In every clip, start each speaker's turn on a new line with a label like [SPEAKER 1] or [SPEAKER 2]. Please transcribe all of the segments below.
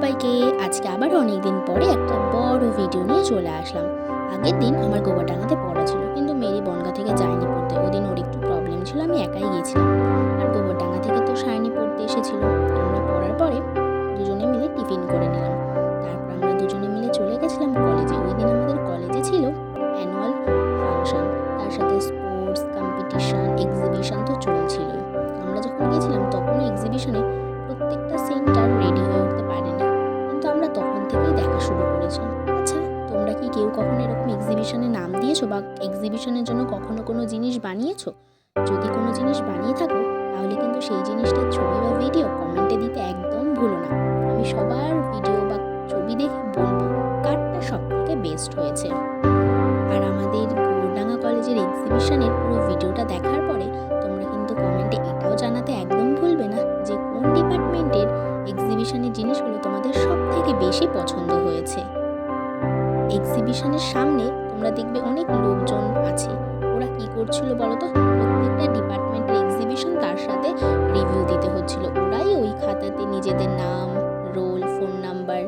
[SPEAKER 1] সবাইকে আজকে আবার অনেক দিন পরে একটা বড় ভিডিও নিয়ে চলে আসলাম। আগের দিন আমার গোবরডাঙ্গাতে পড়া ছিল, কিন্তু মেরি বনগা থেকে যায়নি পড়তে। ওদিন ওর একটু প্রবলেম ছিল, আমি একাই গিয়েছিলাম। আর গোবরডাঙ্গা থেকে তো সায়নি পড়তে এসেছিল। আমরা পড়ার পরে দুজনে মিলে টিফিন করে নিলাম। তারপর আমরা দুজনে মিলে চলে গেছিলাম কলেজে ওই দিন আমাদের কলেজে ছিল অ্যানুয়াল ফাংশন তার সাথে স্পোর্টস কম্পিটিশন এক্সিবিশন তো চলছিল আমরা যখন গেছিলাম তখনও এক্সিবিশনে প্রত্যেকটা সেন্টার কেউ কখনো এরকম এক্সিবিশনে নাম দিয়েছ বা এক্সিবিশনের জন্য কখনো কোনো জিনিস বানিয়েছো? যদি কোনো জিনিস বানিয়ে থাকো, তাহলে কিন্তু সেই জিনিসটার ছবি বা ভিডিও কমেন্টে দিতে একদম ভুলো না। আমি সবার ভিডিও বা ছবি দেখে বলব, কারটা সব থেকে বেস্ট হয়েছে। আর আমাদের গোরডাঙ্গা কলেজের এক্সিবিশনের পুরো ভিডিওটা দেখার পরে, তোমরা কিন্তু কমেন্টে এটাও জানাতে একদম ভুলবে না যে কোন ডিপার্টমেন্টের এক্সিবিশনের জিনিসগুলো তোমাদের সব থেকে বেশি পছন্দ হয়েছে। এক্সিবিশনের সামনে তোমরা দেখবে অনেক লোকজন আছে। ওরা কি করছিল বলো তো প্রত্যেকটা ডিপার্টমেন্টের এক্সিবিশন তার সাথে রিভিউ দিতে হচ্ছিল। ওরাই ওই খাতাতে নিজেদের নাম রোল ফোন নাম্বার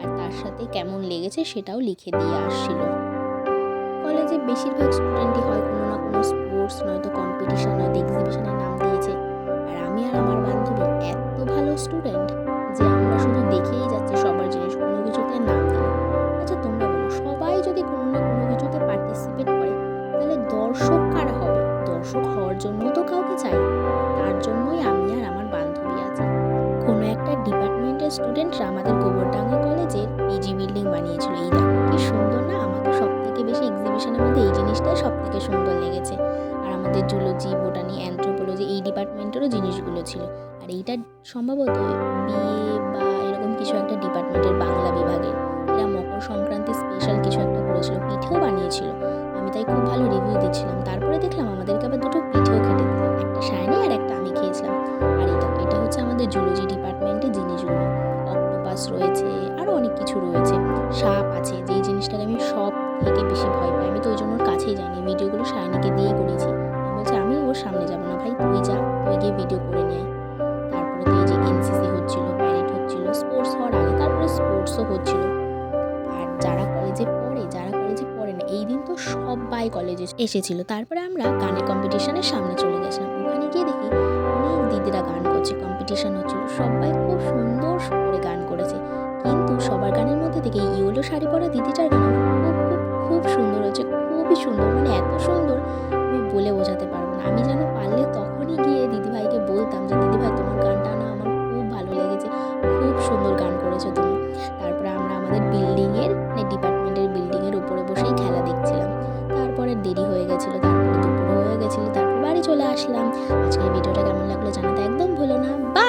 [SPEAKER 1] আর তার সাথে কেমন লেগেছে সেটাও লিখে দিয়ে আসছিল। কলেজে বেশিরভাগ স্টুডেন্টই হয় কোনো না কোনো স্পোর্টস নয়তো কম্পিটিশন নয়তো এক্সিবিশনের নাম দিয়েছে। আর আমি আর আমার বান্ধবী এত ভালো স্টুডেন্ট যে আমরা শুধু দেখেই যাচ্ছি। দর্শক কারা হবে? দর্শক হওয়ার জন্য তো কাউকে চাই তার জন্যই আমি আর আমার বান্ধবী আছে। কোনো একটা ডিপার্টমেন্টের স্টুডেন্টরা আমাদের গোবরডাঙ্গা কলেজের পিজি বিল্ডিং বানিয়েছিল। এই দেখো কি সুন্দর না? আমাকে সব থেকে বেশি এক্সিবিশনের মধ্যে এই জিনিসটাই সব থেকে সুন্দর লেগেছে। আর আমাদের জুলজি বোটানি অ্যান্থ্রোপোলজি এই ডিপার্টমেন্টেরও জিনিসগুলো ছিল। আর এইটা সম্ভবত বিএ বা এরকম কিছু একটা ডিপার্টমেন্টের ডিপার্টমেন্টের জিনিসগুলো। অক্টোপাস রয়েছে আরও অনেক কিছু রয়েছে। সাপ আছে, যেই জিনিসটাকে আমি সব থেকে বেশি ভয় পাই, আমি তো ওই জন্য ওর কাছেই যাইনি ভিডিওগুলো শাইনিকে দিয়ে করেছি। আমি বলছি আমি ওর সামনে যাব না ভাই, তুই যা, তুই গিয়ে ভিডিও করে নিয়ে তারপরে তো এই যে এনসিসি হচ্ছিল প্যারেড হচ্ছিল স্পোর্টস হওয়ার আগে তারপরে স্পোর্টসও হচ্ছিল। আর যারা কলেজে পড়ে, যারা কলেজে পড়ে না, এই দিন তো সবাই কলেজে এসেছিল। তারপরে আমরা গানের কম্পিটিশনের সামনে চলে গেছিলাম। ওখানে গিয়ে দেখি দিদিরা গান করছে কম্পিটিশন হচ্ছিল সবাই খুব সুন্দর করে গান করেছে। কিন্তু সবার গানের মধ্যে থেকে ইউলো শাড়ি পরা দিদিটার গান খুব খুব খুব সুন্দর হয়েছে, খুবই সুন্দর মানে এত সুন্দর আমি বলে বোঝাতে পারব আসলাম। আজকের ভিডিওটা কেমন লাগল জানাতে একদম ভুলো না। বাই